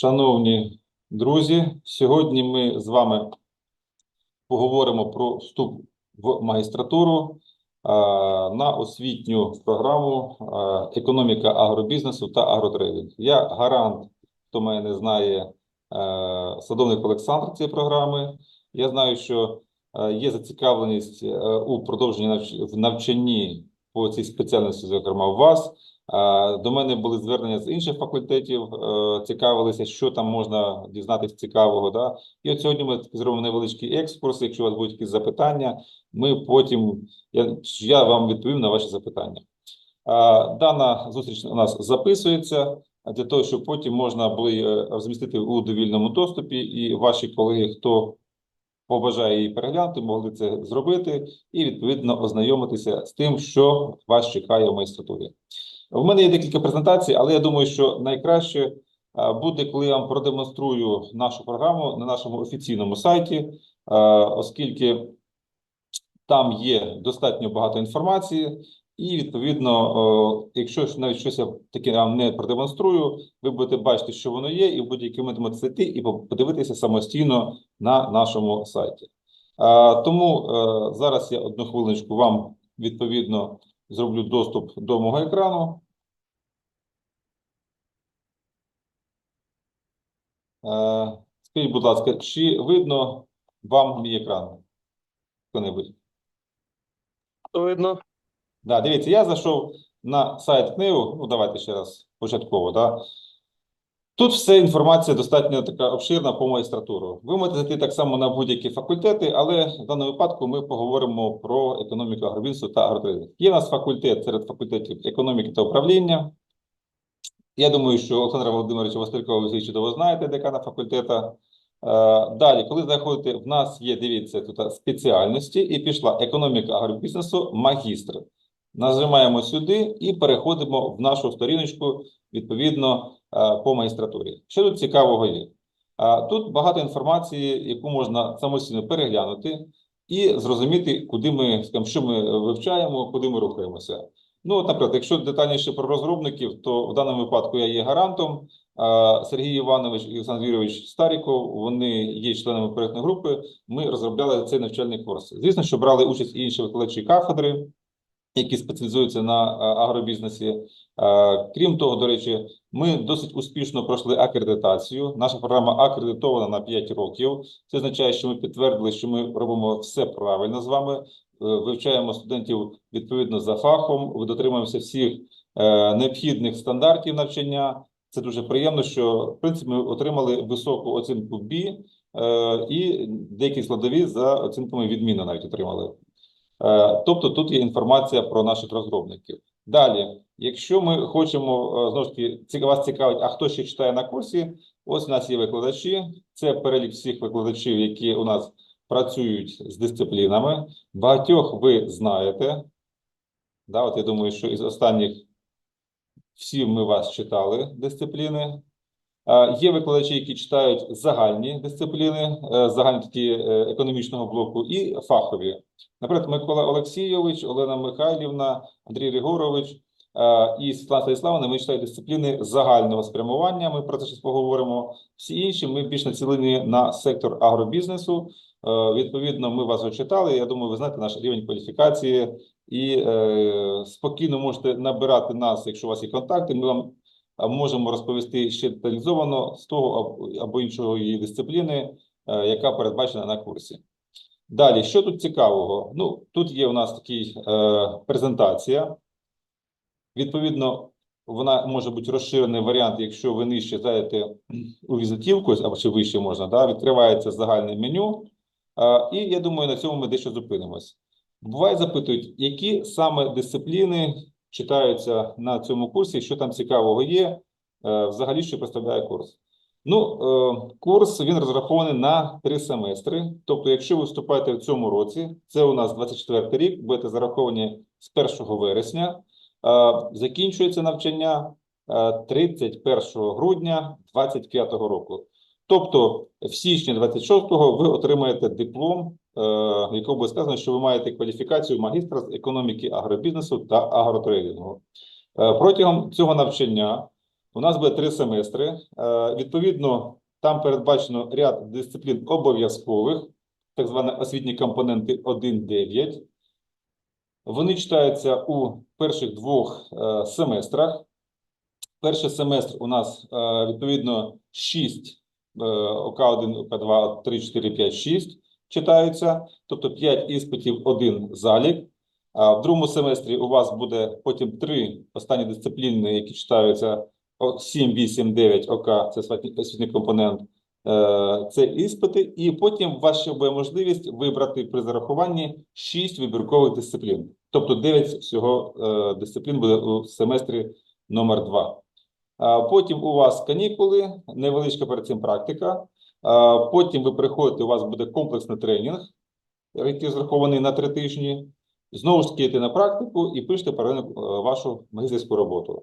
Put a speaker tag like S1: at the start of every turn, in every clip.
S1: Шановні друзі, сьогодні ми з вами поговоримо про вступ в магістратуру на освітню програму економіка агробізнесу та агротрейдинг. Я гарант, хто мене не знає, е, садовник Олександр цієї програми. Я знаю, що е, є зацікавленість е, у продовженні в навчанні по цій спеціальності, зокрема у вас. До мене були звернення з інших факультетів, е, цікавилися, що там можна дізнатися цікавого. Да? І от сьогодні ми зробимо невеличкий екскурс. Якщо у вас будуть якісь запитання, ми потім я, я вам відповім на ваші запитання. Дана зустріч у нас записується для того, щоб потім можна було е, розмістити у довільному доступі, і ваші колеги, хто побажає її переглянути, могли це зробити і відповідно ознайомитися з тим, що вас чекає в магістратурі. У мене є декілька презентацій, але я думаю, що найкраще е, буде, коли я вам продемонструю нашу програму на нашому офіційному сайті, е, оскільки там є достатньо багато інформації, і відповідно, якщо ж навіть щось я таке вам не продемонструю, ви будете бачити, що воно є, і в момент можете зайти і подивитися самостійно на нашому сайті. Е, Тому е, зараз я одну хвилиночку вам відповідно зроблю доступ до мого екрану. Е, Скажіть, будь ласка, чи видно вам мій екран? Хто-небудь?
S2: Видно.
S1: Да, дивіться, я зайшов на сайт КНИУ, ну давайте ще раз початково, да. Тут все інформація достатньо така обширна по магістратуру. Ви можете зайти так само на будь-які факультети, але в даному випадку ми поговоримо про економіку агробізнесу та агротрейдинг. Є у нас факультет серед факультетів економіки та управління. Я думаю, що Олександра Володимировича Василькова ви чудово знаєте, декана факультета. Е, Далі, коли заходите, в нас є, дивіться, тут спеціальності, і пішла економіка агробізнесу, магістр. Нажимаємо сюди і переходимо в нашу сторіночку, відповідно, по магістратурі. Що тут цікавого є? Е, Тут багато інформації, яку можна самостійно переглянути і зрозуміти, куди ми, скажімо, що ми вивчаємо, куди ми рухаємося. Ну, от, наприклад, якщо детальніше про розробників, то в даному випадку я є гарантом. Сергій Іванович і Олександр Юрійович Старіков, вони є членами проєктної групи. Ми розробляли цей навчальний курс. Звісно, що брали участь і інші викладачі кафедри, які спеціалізуються на агробізнесі. Крім того, до речі, ми досить успішно пройшли акредитацію. Наша програма акредитована на 5 років. Це означає, що ми підтвердили, що ми робимо все правильно з вами. е, Вивчаємо студентів відповідно за фахом, дотримуємося всіх е, необхідних стандартів навчання. Це дуже приємно, що в принципі ми отримали високу оцінку е, і деякі складові за оцінками відмінно навіть отримали. Е, тобто тут є інформація про наших розробників. Далі, якщо ми хочемо е, знову ж таки, вас цікавить, а хто ще читає на курсі? Ось у нас є викладачі. Це перелік всіх викладачів, які у нас працюють з дисциплінами. Багатьох ви знаєте. Да, от я думаю, що із останніх всі ми вас читали дисципліни. Є викладачі, які читають загальні дисципліни, е, загальні такі е, економічного блоку, і фахові. Наприклад, Микола Олексійович, Олена Михайлівна, Андрій Григорович е, і Світлана Станіславовна, ми читають дисципліни загального спрямування. Ми про це зараз поговоримо. Всі інші ми більш націлені на сектор агробізнесу. Відповідно, ми вас очитали. Я думаю, ви знаєте наш рівень кваліфікації і спокійно можете набирати нас, якщо у вас є контакти. Ми вам можемо розповісти ще деталізовано з того або- іншого її дисципліни, е, яка передбачена на курсі. Далі, що тут цікавого? Ну, тут є у нас такий е, презентація. Відповідно, вона може бути розширений варіант, якщо ви нижче зайдете у візитівку, або чи вище можна, да, відкривається загальне меню. Е, і я думаю, на цьому ми дещо зупинимось. Буває запитують, які саме дисципліни читаються на цьому курсі, що там цікавого є, е, взагалі, що представляє курс. Ну, е, курс він розрахований на три семестри. Тобто, якщо ви вступаєте в цьому році, це у нас 24 рік, будете зараховані з 1 вересня, е, закінчується навчання е, 31 грудня 2025 року. Тобто, в січні 26-го ви отримаєте диплом, в якому буде сказано, що ви маєте кваліфікацію магістра з економіки агробізнесу та агротрейдингу. Е, Протягом цього навчання У нас буде три семестри. Е, Відповідно, там передбачено ряд дисциплін обов'язкових, так звані освітні компоненти 1-9. Вони читаються у перших двох е, семестрах. Перший семестр у нас е, відповідно 6 е, ОК1, ОК2, 3, 4, 5, 6 читаються, тобто 5 іспитів, один залік. А в другому семестрі у вас буде потім три останні дисципліни, які читаються 7, 8, 9 ОК, це освітній компонент, е, це іспити, і потім у вас ще буде можливість вибрати при зарахуванні 6 вибіркових дисциплін. Тобто 9 всього е, дисциплін буде у семестрі номер 2. Потім у вас канікули, невеличка перед цим практика. Потім ви приходите, у вас буде комплексний тренінг, який розрахований на три тижні. Знову ж таки на практику і пишете паралельно е, вашу магістерську роботу.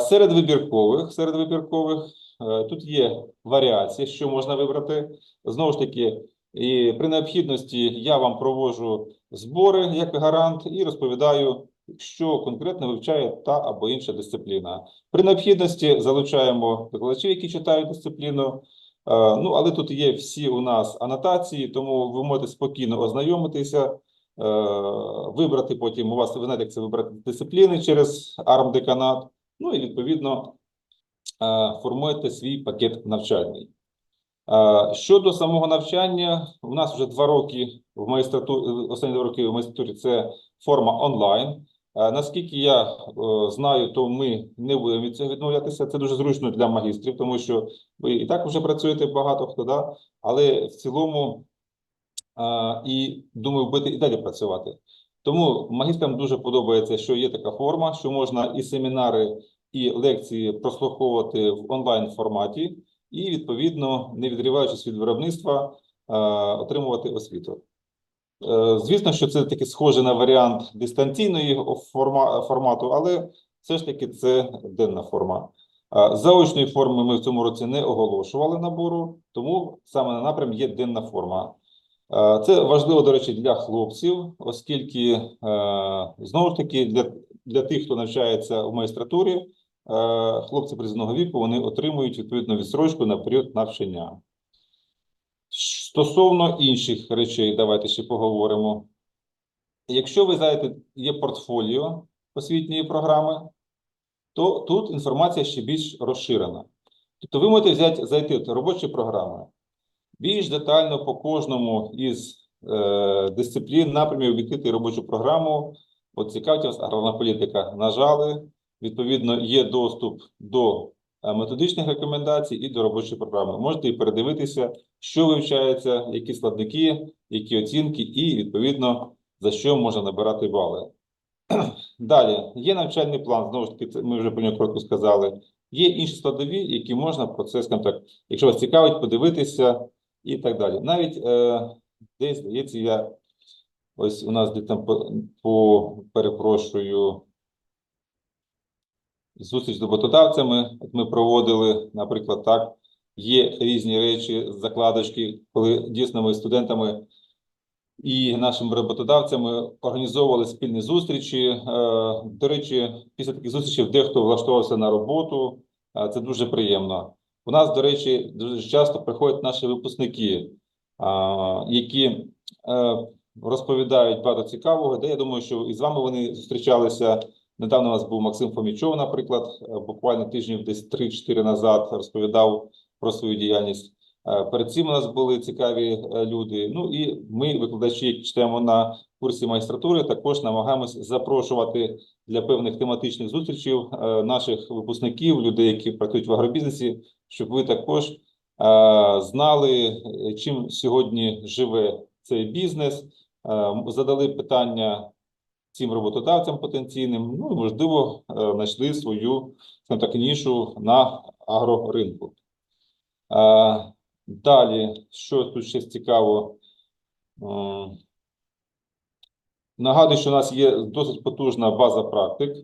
S1: Серед вибіркових, серед вибіркових е, тут є варіації, що можна вибрати. Знову ж таки, і при необхідності я вам проводжу збори як гарант і розповідаю, що конкретно вивчає та або інша дисципліна. При необхідності залучаємо викладачів, які читають дисципліну. Е, Ну, але тут є всі у нас анотації, тому ви можете спокійно ознайомитися, е, вибрати потім у вас, ви знаєте, як це вибрати дисципліни через АРМ-деканат, ну і відповідно е, формуєте свій пакет навчальний. Щодо самого навчання, у нас вже два роки в магістратурі, останні два роки в магістратурі це форма онлайн. Е, Наскільки я е, знаю, то ми не будемо від цього відмовлятися. Це дуже зручно для магістрів, тому що ви і так вже працюєте багато хто, да? але в цілому е, і думаю, будете і далі працювати. Тому магістрам дуже подобається, що є така форма, що можна і семінари, і лекції прослуховувати в онлайн форматі, і відповідно, не відриваючись від виробництва, отримувати освіту. Е, Звісно, що це таки схоже на варіант дистанційної формату, але все ж таки це денна форма. Е, Заочної форми ми в цьому році не оголошували набору, тому саме на напрям є денна форма. Е, Це важливо, до речі, для хлопців, оскільки знову ж таки для, для тих, хто навчається в магістратурі, е, хлопці призовного віку вони отримують відповідну відсрочку на період навчання. Стосовно інших речей, давайте ще поговоримо. Якщо ви знаєте, є портфоліо освітньої програми, то тут інформація ще більш розширена. Тобто ви можете взяти, зайти в робочі програми, більш детально по кожному із е, дисциплін, напрямів відкрити робочу програму. От цікавить вас аграрна політика. Нажали, відповідно, є доступ до методичних рекомендацій і до робочої програми. Можете і передивитися, що вивчається, які складники, які оцінки, і відповідно за що можна набирати бали. Далі є навчальний план. Знову ж таки, ми вже про нього коротко сказали. Є інші складові, які можна про це, скажімо так, якщо вас цікавить, подивитися і так далі. Навіть е, десь здається, я ось у нас де там по, по перепрошую. Зустріч з роботодавцями, от ми проводили, наприклад, так, є різні речі, закладочки, коли дійсно ми студентами і нашими роботодавцями організовували спільні зустрічі. Е, До речі, після таких зустрічей дехто влаштовувався на роботу. Е, Це дуже приємно. У нас, до речі, дуже часто приходять наші випускники, які е, розповідають багато цікавого. Де я думаю, що і з вами вони зустрічалися. Недавно у нас був Максим Фомічов, наприклад, е, буквально тижнів десь 3-4 назад розповідав про свою діяльність. Е, Перед цим у нас були цікаві е, люди. Ну і ми, викладачі, які читаємо на курсі магістратури, також намагаємось запрошувати для певних тематичних зустрічей наших випускників, людей, які працюють в агробізнесі, щоб ви також знали, чим сьогодні живе цей бізнес, задали питання цим роботодавцям потенційним, ну і можливо е, знайшли свою так, нішу на агроринку. Е, Далі, що тут ще цікаво? Нагадую, що у нас є досить потужна база практик.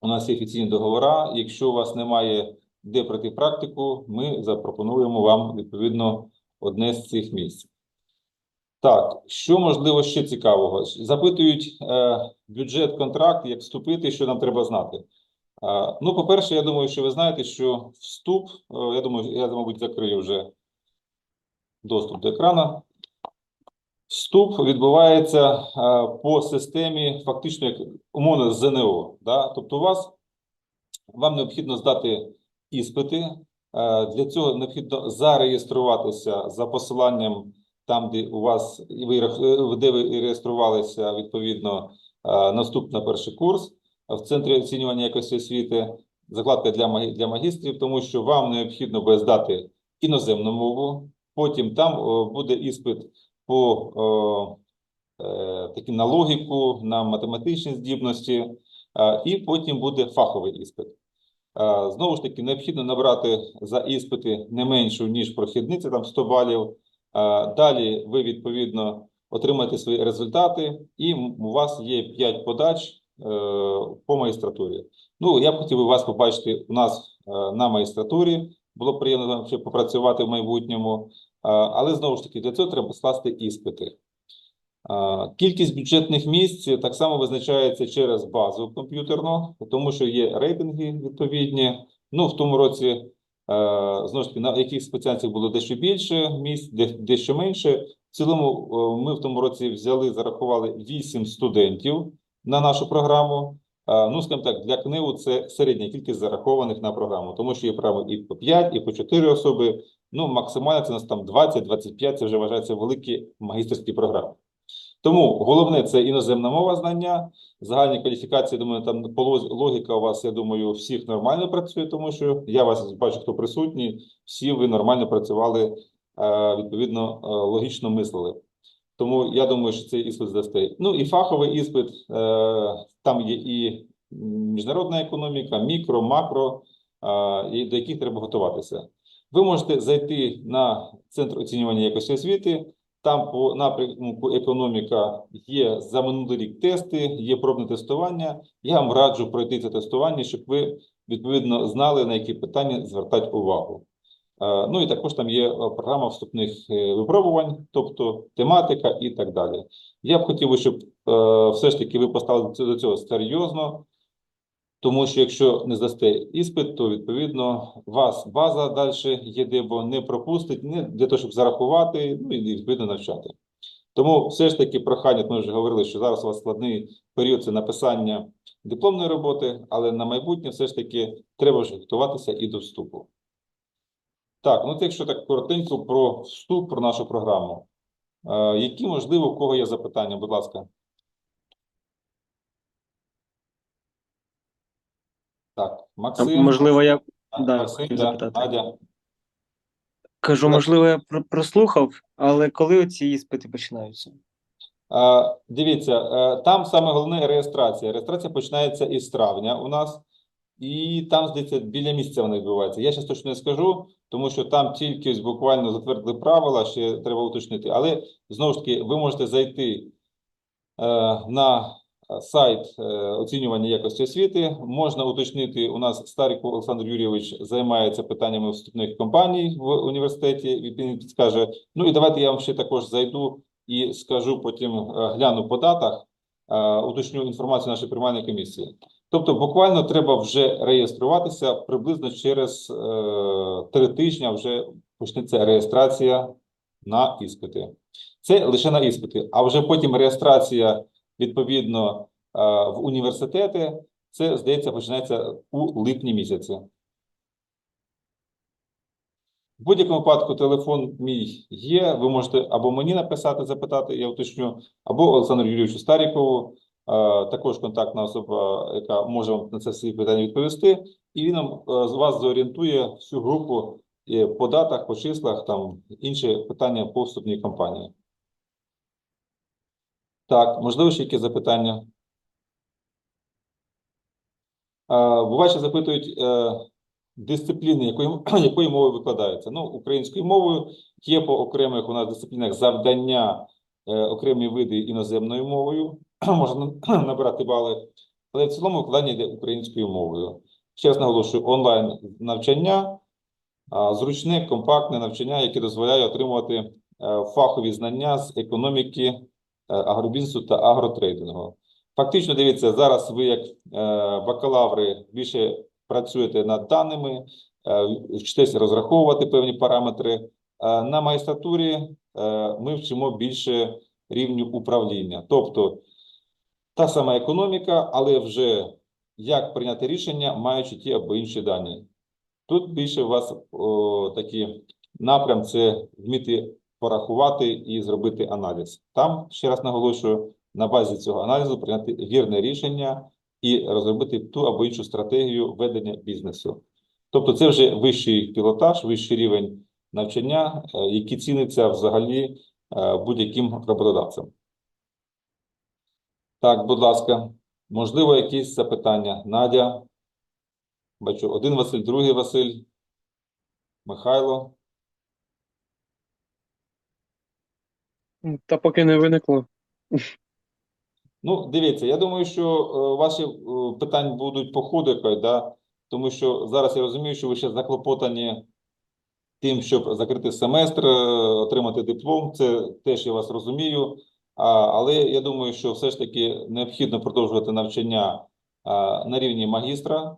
S1: У нас є офіційні договори. Якщо у вас немає де пройти практику, ми запропонуємо вам відповідно одне з цих місць. Так, що можливо ще цікавого? Запитують е, бюджет, контракт, як вступити, що нам треба знати. А, Ну, по-перше, я думаю, що ви знаєте, що вступ, е, я думаю, я, мабуть, закрию вже доступ до екрану. Вступ відбувається е, по системі фактично як умовно ЗНО. Да? Тобто у вас вам необхідно здати іспити. Е, Для цього необхідно зареєструватися за посиланням там, де у вас е, де ви реєструвалися відповідно е, наступ на перший курс в центрі оцінювання якості освіти. Закладка для для магістрів, тому що вам необхідно буде здати іноземну мову. Потім там буде іспит по е, таким на логіку, на математичні здібності, і потім буде фаховий іспит. Знову ж таки, необхідно набрати за іспити не меншу, ніж прохідниця, там 100 балів. Далі ви, відповідно, отримаєте свої результати, і у вас є 5 подач е, по магістратурі. Ну, я б хотів би вас побачити у нас е, на магістратурі. Було приємно ще попрацювати в майбутньому. Але знову ж таки, для цього треба скласти іспити. Кількість бюджетних місць так само визначається через базу комп'ютерну, тому що є рейтинги відповідні. Ну, в тому році, знову ж таки, на яких спеціальностях було дещо більше місць, дещо менше. В цілому, е, ми в тому році взяли, зарахували 8 студентів на нашу програму. Е, Ну, скажімо так, для КНИУ це середня кількість зарахованих на програму, тому що є програми і по 5, і по 4 особи. Ну, максимально це у нас там 20-25, це вже вважається великі магістерські програми. Тому головне це іноземна мова знання, загальні кваліфікації. Думаю, там логіка у вас, я думаю, всіх нормально працює, тому що я вас бачу, хто присутній, всі ви нормально працювали, е, відповідно, е, логічно мислили. Тому я думаю, що цей іспит здасте. Ну і фаховий іспит, е, там є і міжнародна економіка, мікро, макро, і до яких треба готуватися. Ви можете зайти на центр оцінювання якості освіти. Там по напрямку економіка є за минулий рік тести, є пробне тестування. Я вам раджу пройти це тестування, щоб ви відповідно знали, на які питання звертати увагу. Е, Ну і також там є е, програма вступних е, випробувань, тобто тематика і так далі. Я б хотів, щоб все ж таки ви поставили до цього серйозно, тому що якщо не здасте іспит, то відповідно вас база далі ЄДЕБО не пропустить не для того, щоб зарахувати, ну і відповідно навчати. Тому все ж таки прохання, ми вже говорили, що зараз у вас складний період це написання дипломної роботи, але на майбутнє все ж таки треба вже готуватися і до вступу. Так, ну це якщо так коротенько про вступ, про нашу програму. Е, які, можливо, у кого є запитання, будь ласка. Так, Максим.
S3: Можливо, я да,
S1: Максим,
S3: хотів запитати.
S1: Надя.
S3: кажу, можливо, я про- прослухав, але коли ці іспити починаються?
S1: Е, Дивіться, е, там саме головне реєстрація. Реєстрація починається із травня у нас, і там, здається, біля місяця вона відбувається. Я зараз точно не скажу, тому що там тільки ось буквально затвердили правила, ще треба уточнити. Але знову ж таки, ви можете зайти е, на сайт е, оцінювання якості освіти. Можна уточнити. У нас Старик Олександр Юрійович займається питаннями вступних компаній в університеті. Він підскаже. Ну і давайте я вам ще також зайду і скажу потім е, гляну по датах, е, уточню інформацію нашої приймальної комісії. Тобто, буквально треба вже реєструватися приблизно через е, три тижні вже почнеться реєстрація на іспити. Це лише на іспити, а вже потім реєстрація відповідно е, в університети. Це, здається, починається у липні місяці. В будь-якому випадку телефон мій є. Ви можете або мені написати, запитати, я уточню, або Олександру Юрійовичу Старікову, е, також контактна особа, яка може вам на це всі питання відповісти, і він е, з вас зорієнтує всю групу по датах, по числах, там інші питання по вступній кампанії. Так, можливо, ще якісь запитання? Буває, запитують е, дисципліни, якою, якою мовою викладається. Ну, українською мовою є по окремих у нас дисциплінах завдання, е, окремі види іноземною мовою. Можна набирати бали, але в цілому викладання йде українською мовою. Ще раз наголошую, онлайн навчання, зручне, компактне навчання, яке дозволяє отримувати е, фахові знання з економіки, агробізнесу та агротрейдингу. Фактично, дивіться, зараз ви як е, бакалаври більше працюєте над даними, е, вчитеся розраховувати певні параметри. Е, на магістратурі е, ми вчимо більше рівню управління. Тобто та сама економіка, але вже як прийняти рішення, маючи ті або інші дані. Тут більше у вас о, такі напрям це вміти порахувати і зробити аналіз. Там, ще раз наголошую, на базі цього аналізу прийняти вірне рішення і розробити ту або іншу стратегію ведення бізнесу. Тобто це вже вищий пілотаж, вищий рівень навчання, е, який ціниться взагалі е, будь-яким роботодавцем. Так, будь ласка, можливо, якісь запитання? Надя? Бачу, один Василь, другий Василь, Михайло.
S2: Та поки не виникло.
S1: Ну, дивіться, я думаю, що е, ваші е, питання будуть по ходу, да? тому що зараз я розумію, що ви ще заклопотані тим, щоб закрити семестр, е, отримати диплом. Це теж я вас розумію. А, але я думаю, що все ж таки необхідно продовжувати навчання а, на рівні магістра.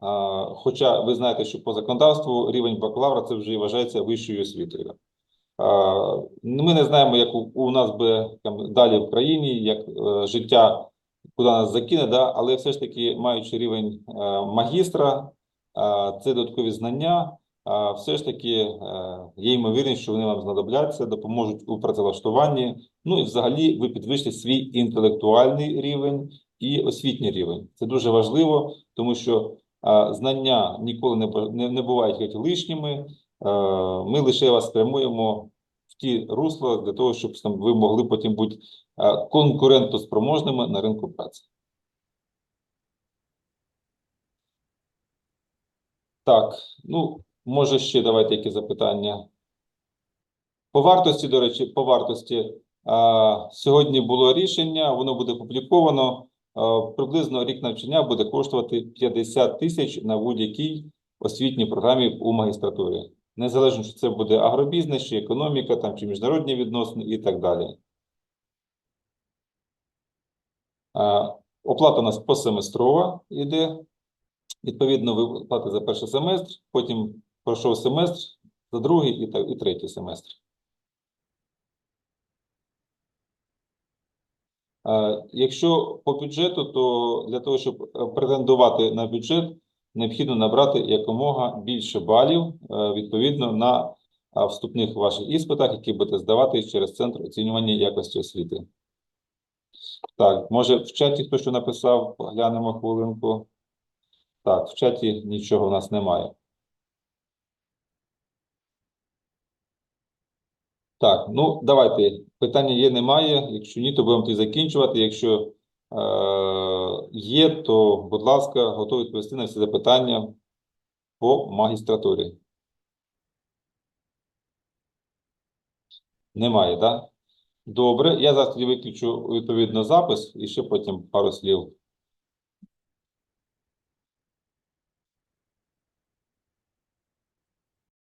S1: А, хоча ви знаєте, що по законодавству рівень бакалавра це вже вважається вищою освітою. Ну, Ми не знаємо, як у, нас би там далі в країні, як е, життя куди нас закине, да? але все ж таки, маючи рівень е, магістра, е, це додаткові знання, е, все ж таки є ймовірність, що вони вам знадобляться, допоможуть у працевлаштуванні. Ну і взагалі ви підвищите свій інтелектуальний рівень і освітній рівень. Це дуже важливо, тому що знання ніколи не, не, не бувають лишніми. Е, Ми лише вас спрямуємо в ті русла для того, щоб ви могли потім бути е, конкурентоспроможними на ринку праці. Так, ну, може ще давайте які запитання. По вартості, до речі, по вартості. а, Сьогодні було рішення, воно буде опубліковано. Приблизно рік навчання буде коштувати 50 тисяч на будь-якій освітній програмі у магістратурі. Незалежно, чи це буде агробізнес, чи економіка, там, чи міжнародні відносини і так далі. Оплата у нас посеместрова йде. Відповідно, ви платите за перший семестр, потім пройшов семестр, за другий і, так, і третій семестр. Якщо по бюджету, то для того, щоб претендувати на бюджет, необхідно набрати якомога більше балів е, відповідно на е, вступних ваших іспитах, які будете здавати через центр оцінювання якості освіти. Так, може в чаті хтось що написав, глянемо хвилинку. Так, в чаті нічого в нас немає. Так, ну давайте. Питання є, немає. Якщо ні, то будемо тоді закінчувати. Якщо е, є, то, будь ласка, готові відповісти на всі запитання по магістратурі. Немає, так? Добре, я зараз тоді виключу відповідно запис і ще потім пару слів